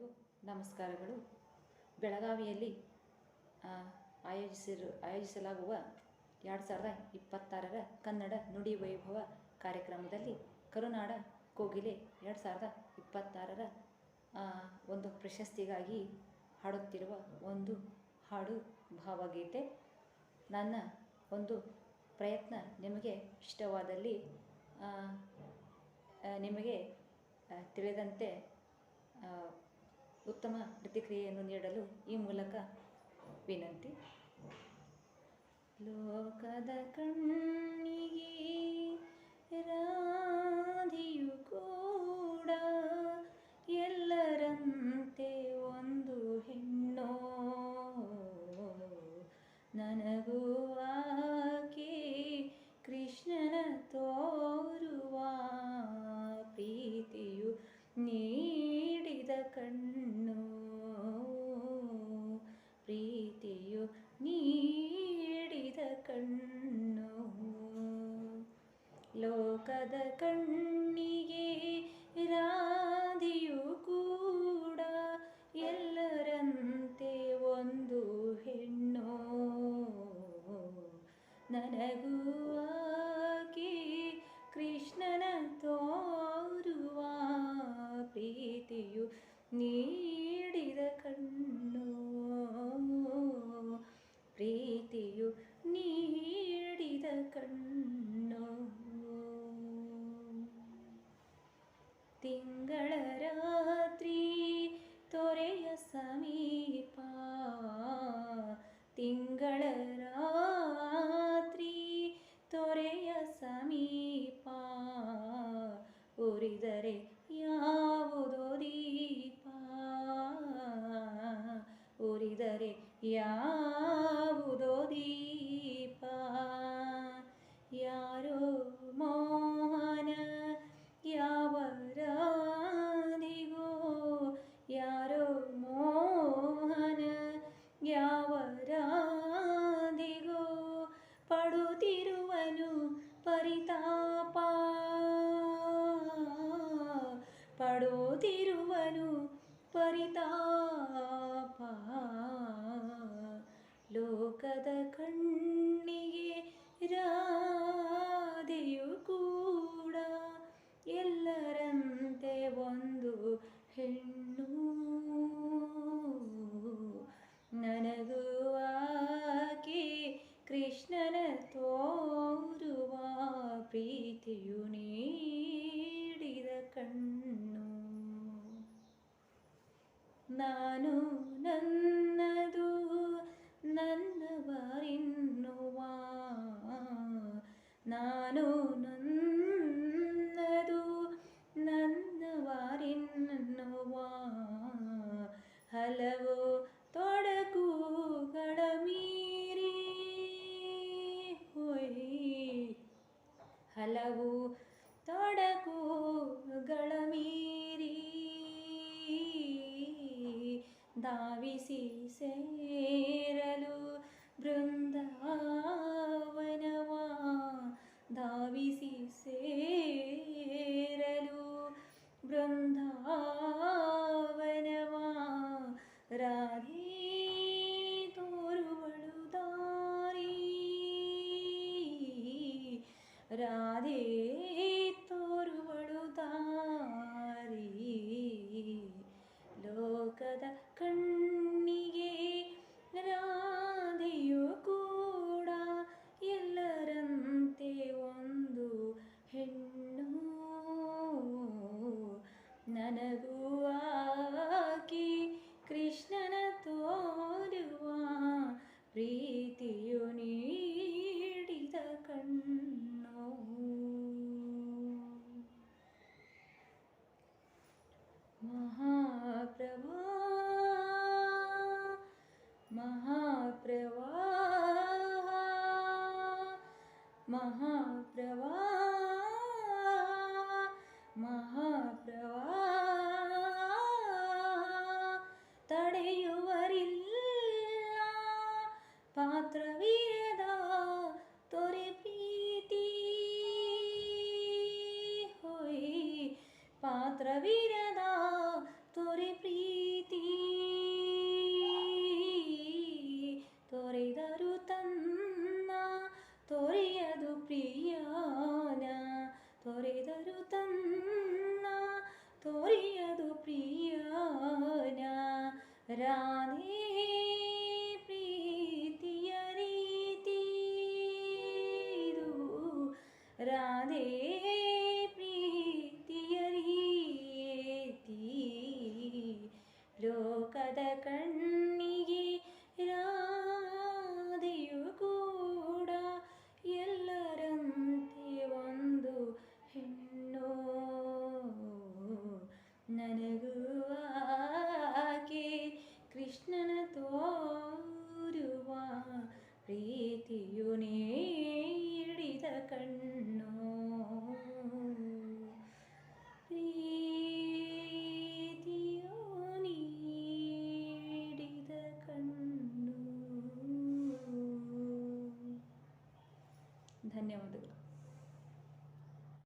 ಎಲ್ಲರಿಗೂ ನಮಸ್ಕಾರಗಳು. ಬೆಳಗಾವಿಯಲ್ಲಿ ಆಯೋಜಿಸಿರು, ಆಯೋಜಿಸಲಾಗುವ ಎರಡು ಸಾವಿರದ ಇಪ್ಪತ್ತಾರರ ಕನ್ನಡ ನುಡಿ ವೈಭವ ಕಾರ್ಯಕ್ರಮದಲ್ಲಿ ಕರುನಾಡ ಕೋಗಿಲೆ ಎರಡು ಸಾವಿರದ ಇಪ್ಪತ್ತಾರರ ಒಂದು ಪ್ರಶಸ್ತಿಗಾಗಿ ಹಾಡುತ್ತಿರುವ ಒಂದು ಹಾಡು ಭಾವಗೀತೆ. ನನ್ನ ಒಂದು ಪ್ರಯತ್ನ ನಿಮಗೆ ಇಷ್ಟವಾದಲ್ಲಿ ನಿಮಗೆ ತಿಳಿದಂತೆ ಉತ್ತಮ ಪ್ರತಿಕ್ರಿಯೆಯನ್ನು ನೀಡಲು ಈ ಮೂಲಕ ವಿನಂತಿ. ಲೋಕದ ಕಣ್ಣಿಗೆ ಲೋಕದ ಉರಿದರೆ ಯಾವುದೋ ನನ್ನದು ನನ್ನವರೆನ್ನುವ ನಾನು ನನ್ನದು ನನ್ನವರೆನ್ನುವ ಹಲವು ತೊಡಕುಗಳ ಮೀರಿ ಹೊಯ್ ಹಲವು ತೊಡಕುಗಳ ಮೀರಿ ಧಾವಿಸಿ ಸೇರಲು ಬೃಂದಾವನವ ಲೋಕದ ಮಹಾಪ್ರಭಾ ಮಹಾಪ್ರಭಾ ತಡೆಯುವರಿಲ್ಲ. ಪಾತ್ರವೀರದ ತೊರೆ ಪ್ರೀತಿ ಹೊಯ್ ಪಾತ್ರವಿರದ ರಾಧೇ ಪ್ರೀತಿಯ ರೀತಿ ರಾಧೇ geçti.